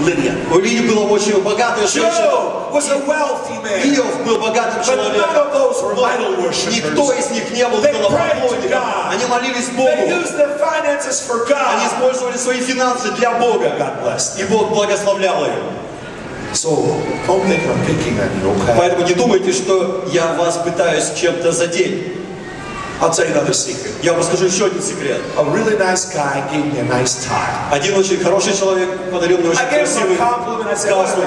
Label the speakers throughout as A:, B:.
A: Lydia.
B: У Лидии была очень богатая женщина.
A: Was a wealthy man.
B: Иов был богатым человеком. Но никто из них не был идолопоклонником. Они молились Богу. Они использовали свои финансы для Бога. И. Бог благословлял их.
A: So don't think I'm picking on you, okay?
B: Поэтому не думайте, что я вас пытаюсь чем-то задеть.
A: I'll tell you another secret.
B: Я вам расскажу еще один секрет.
A: A really nice guy gave me a nice tie.
B: Один очень хороший человек подарил мне очень
A: I gave him
B: красивый галстук.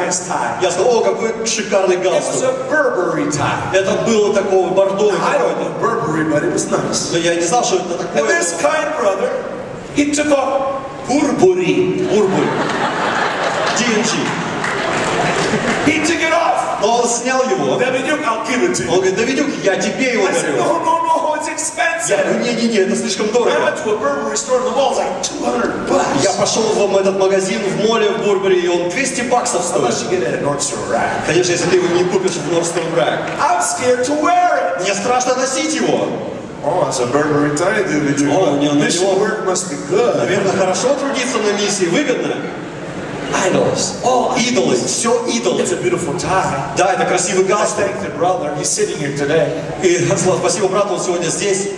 B: Я сказал, о, какой шикарный
A: It was
B: галстук.
A: a Burberry tie.
B: Это было такого какой-то.
A: Burberry, it was nice.
B: Но я не знал, что это
A: And
B: такое.
A: this kind brother, he took off Burberry.
B: Бурбуль. DNG.
A: He took it off.
B: Но он снял его. Он говорит, Давидюк, я тебе его дарю. Я говорю, не-не-не, это слишком дорого.
A: went to a Burberry store and the wall's like 200
B: Я пошел в этот магазин в моле в Бурбери, и он 200 баксов стоит. Конечно, если ты его не купишь в Nordstrom Rack. Мне страшно носить его.
A: Oh, it's a Burberry tie, David.
B: Oh, не, ну
A: Mission work must be good.
B: Наверное, хорошо трудиться на миссии, выгодно.
A: Idols. Oh,
B: Идолы, все идолы.
A: It's a beautiful tie.
B: Да, это красивый галстук.
A: thank the brother. He's sitting here today.
B: И спасибо брату, он сегодня здесь.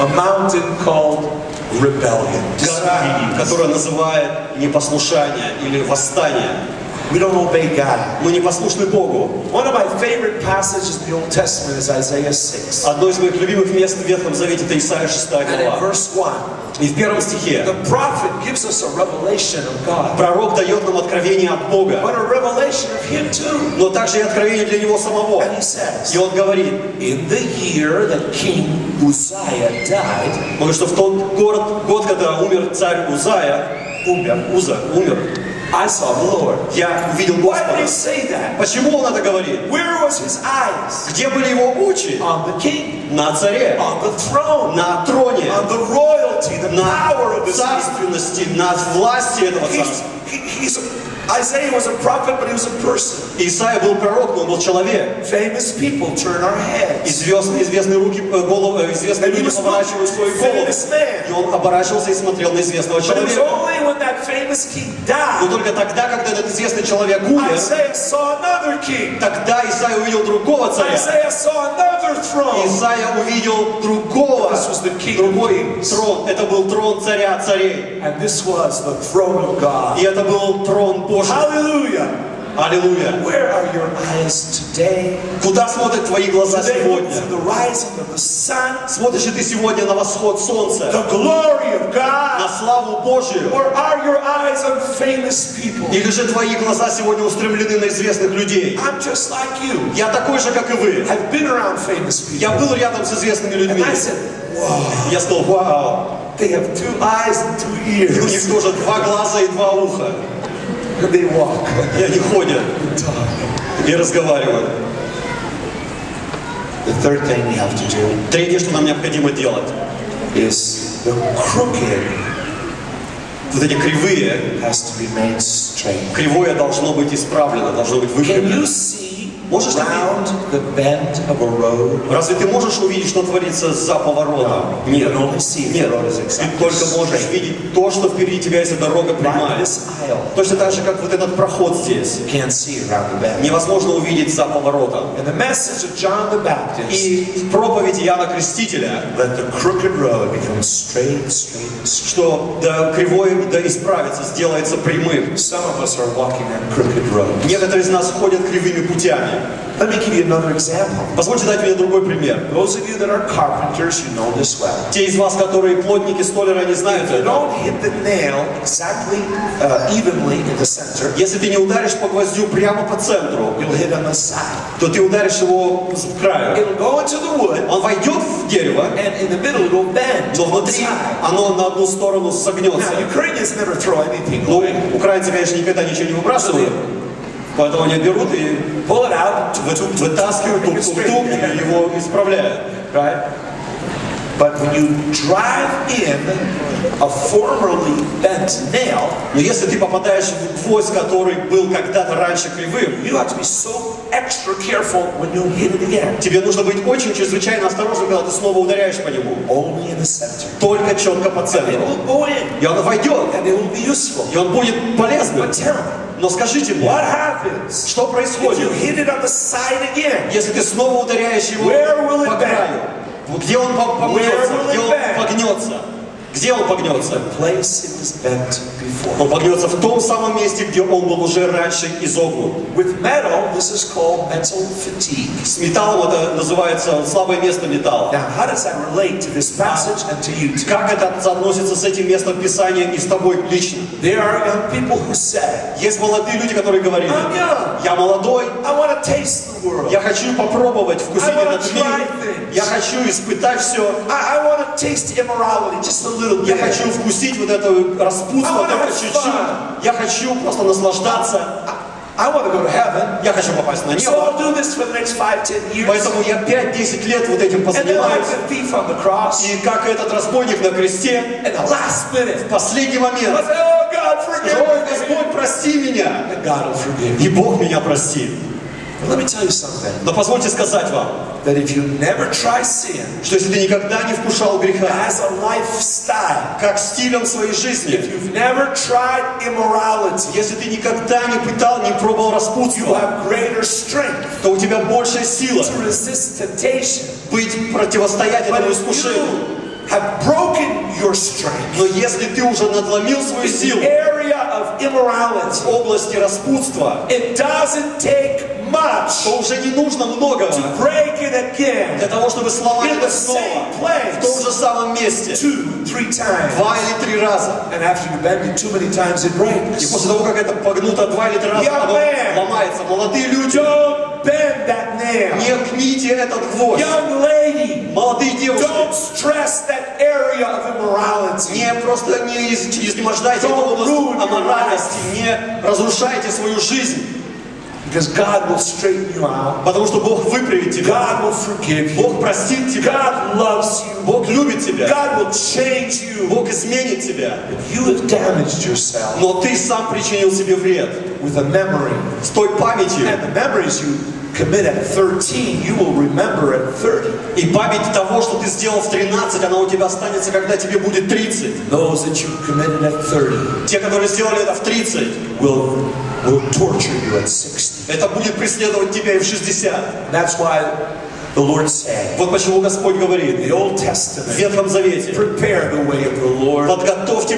A: A mountain called rebellion.
B: Гора, которая называет непослушание или восстание.
A: We don't obey God.
B: Мы непослушны Богу.
A: One of my favorite passages in the Old Testament is Isaiah 6.
B: Одно из моих любимых мест в Ветхом Завете это Исайя 6
A: And in
B: глава.
A: verse 1,
B: И в первом стихе
A: the prophet gives us a revelation of God,
B: пророк дает нам откровение от Бога,
A: but a revelation of Him too.
B: но также и откровение для него самого.
A: And he says,
B: И он говорит,
A: In the year that King Uzziah died,
B: он говорит, что в тот город, год, когда умер царь Узая, умер, Уза, умер,
A: I saw the Lord.
B: я увидел
A: Why did he
B: Господа.
A: say that?
B: Почему он это говорит?
A: Where was his eyes?
B: Где были его очи?
A: On the king,
B: На царе,
A: on the throne,
B: на троне,
A: on the royalty, the
B: на
A: power of his
B: царственности, на власти этого
A: He's,
B: царства.
A: he, he's, Isaiah was a prophet, but he was a person.
B: Исаия был пророк, но он был человек.
A: Famous people turn our heads.
B: Известные, известные руки, э, головы, э, известные люди поворачивают
A: famous man.
B: И он оборачивался и смотрел на известного человека.
A: only when that famous king
B: Но
A: died,
B: только тогда, когда этот известный человек умер,
A: saw another king.
B: тогда Исаия увидел другого царя.
A: Isaiah saw another throne.
B: Исаия увидел другого,
A: This was the
B: другой трон. Это был трон царя царей.
A: And this was the throne of God.
B: И это был трон Божий.
A: Hallelujah.
B: Аллилуйя.
A: Where are your eyes today?
B: Куда смотрят твои глаза
A: Today,
B: сегодня?
A: to the rising of the sun,
B: Смотришь ли ты сегодня на восход солнца,
A: the glory of
B: на
A: God,
B: славу Божию?
A: or are your eyes on famous people?
B: Или же твои глаза сегодня устремлены на известных людей?
A: I'm just like you.
B: Я такой же, как и вы.
A: I've been around famous people.
B: Я был рядом с известными людьми.
A: And I said, whoa,
B: Я сказал, вау,
A: they have two eyes and two
B: у них
A: ears.
B: тоже два глаза и два уха.
A: Walk
B: И они ходят и разговаривают.
A: The third thing we have to do
B: Третье, что нам необходимо делать,
A: is the crooked
B: вот эти кривые,
A: has to be made straight.
B: кривое должно быть исправлено, должно быть выпрямлено. Можешь
A: around the bend of a road?
B: Разве ты можешь увидеть, что творится за поворотом?
A: You
B: Нет. Нет. Ты только можешь видеть то, что впереди тебя, если дорога прямая. Точно так же, как вот этот проход здесь. Невозможно увидеть за поворотом. И проповедь Иоанна Крестителя, что да кривое да исправится, сделается прямым. Некоторые из нас ходят кривыми путями.
A: Let me give you another example.
B: Позвольте дать мне другой пример.
A: Those of you that are carpenters, you know this well.
B: Те из вас, которые плотники, столеры, они знают
A: If you
B: это.
A: don't hit the nail exactly uh, evenly in the center,
B: Если ты не ударишь по гвоздю прямо по центру,
A: you'll hit on the side.
B: то ты ударишь его с краю.
A: It'll go into the wood,
B: Он войдет в дерево,
A: and in the middle it'll bend
B: но внутри оно на одну сторону согнется.
A: Now, Ukrainians never throw anything
B: Ну, украинцы, конечно, никогда ничего не выбрасывают, поэтому они берут и
A: Pull it out,
B: вы- вытаскивают тук-тук-тук и его исправляют.
A: right? But when you drive in a formerly bent nail,
B: Но если ты попадаешь в гвоздь, который был когда-то раньше кривым,
A: you have to be so extra careful when you hit it again.
B: Тебе нужно быть очень чрезвычайно осторожным, когда ты снова ударяешь по нему.
A: Only in the center.
B: Только четко по
A: It
B: центру.
A: will go in
B: И он войдет,
A: and it will be useful.
B: и он будет полезным.
A: But me,
B: Но скажите мне,
A: what happens
B: что
A: if you
B: происходит,
A: hit it on the side again?
B: если ты снова ударяешь его
A: Where will it
B: по краю? Где он по- погнется?
A: Where will it
B: Где он погнется? Где он погнется? Он погнется в том самом месте, где он был уже раньше изогнут.
A: With metal, this is called mental fatigue.
B: С металлом это называется слабое место металла.
A: Now, how does that relate to this passage and to you?
B: Как это соотносится с этим местом Писания и с тобой лично?
A: There are young people who say,
B: Есть молодые люди, которые говорили,
A: I'm young.
B: я молодой,
A: I want to taste the world.
B: я хочу попробовать вкусить этот мир, я хочу испытать все,
A: I, I want to taste immorality just a little
B: я
A: bit.
B: хочу вкусить вот это распутство
A: wanna
B: только чуть-чуть, я хочу просто наслаждаться,
A: I want to go to heaven.
B: я хочу попасть на
A: So
B: небо,
A: I'll do this for the next five, ten years.
B: поэтому я 5-10 лет вот этим
A: And then like
B: позанимаюсь,
A: the thief on the cross,
B: и как этот разбойник на кресте,
A: at the last minute,
B: в последний момент,
A: say, oh God, forgive
B: ой. Господь, прости меня,
A: And God will forgive
B: и Бог меня простит.
A: But let me tell you something.
B: Но позвольте сказать вам,
A: That if you never try sin
B: что если ты никогда не вкушал греха,
A: as a lifestyle,
B: как стилем своей
A: if
B: жизни,
A: you've never tried immorality,
B: если ты никогда не пытал, не пробовал
A: you
B: распутство,
A: have greater strength
B: то у тебя большая сила
A: to resist temptation.
B: быть, противостоять этому
A: if
B: искушению.
A: you have broken your strength,
B: Но если ты уже надломил свою силу в области распутства,
A: it doesn't take much
B: то уже не нужно многого
A: to break it again
B: для того, чтобы сломать это снова
A: same
B: в том
A: place
B: же самом месте
A: two, three times.
B: два или три раза.
A: And after you bend it too many times, it
B: И
A: breaks.
B: после того, как это погнуто два или три раза,
A: Young
B: оно
A: man.
B: ломается. Молодые люди,
A: Don't bend that nail.
B: не гните этот гвоздь.
A: Young lady,
B: Молодые девушки,
A: don't stress that area of immorality.
B: Не просто не из- изнемождайте эту область аморальности, не разрушайте свою жизнь,
A: Because God will straighten you out.
B: потому что Бог выправит тебя,
A: God will forgive you.
B: Бог простит тебя,
A: God loves you.
B: Бог любит тебя,
A: God will change you.
B: Бог изменит тебя,
A: You have damaged yourself
B: но ты сам причинил себе вред
A: with a memory.
B: с той памятью
A: And the memories you commit at 13, you will remember at 30.
B: и память того, что ты сделал в 13, она у тебя останется, когда тебе будет 30.
A: Those that you committed at 30
B: Те, которые сделали это в 30,
A: will, will torture you at 60.
B: это будет преследовать тебя и в 60.
A: That's why the Lord said
B: Вот почему Господь
A: in the
B: говорит
A: Old
B: в
A: Testament,
B: Ветхом Завете,
A: prepare the way of the Lord.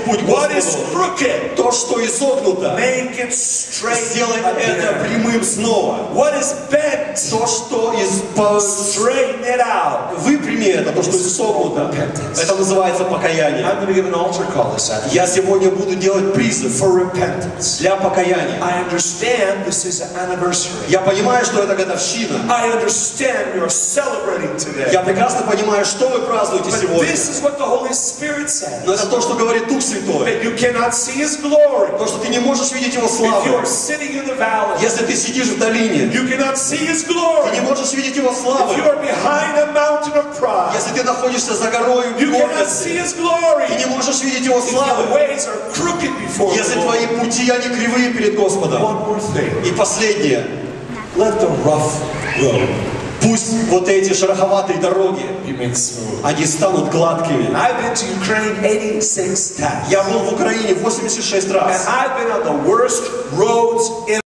B: Путь
A: What is
B: Господу.
A: crooked,
B: То, что изогнуто,
A: make it straight
B: сделай это прямым снова.
A: What is bent,
B: То, что из,
A: straighten it out.
B: выпрями это, то, что изогнуто, это называется покаяние.
A: I'm give an altar call this
B: Я сегодня буду делать призыв
A: for repentance.
B: для покаяния.
A: I understand this is an anniversary.
B: Я понимаю, что это годовщина.
A: I understand you're celebrating today.
B: Я прекрасно понимаю, что вы празднуете
A: But
B: сегодня.
A: this is what the Holy Spirit says.
B: Но это то, что говорит Дух Святой.
A: That you cannot see His glory.
B: То, что ты не можешь видеть Его
A: If you
B: славу.
A: are sitting in the valley,
B: Если ты сидишь в долине,
A: you cannot see His
B: ты
A: glory.
B: не можешь видеть Его славу.
A: If you are behind a mountain of pride,
B: Если ты находишься за горой
A: you cannot see His glory.
B: ты не можешь видеть Его
A: If your
B: славу.
A: ways are crooked before
B: Если твои пути, они кривые перед Господом.
A: One more thing.
B: И последнее.
A: Let the rough road
B: Пусть вот эти шероховатые дороги, они станут гладкими.
A: I've been to Ukraine 86 times.
B: Я был в Украине 86
A: And
B: раз.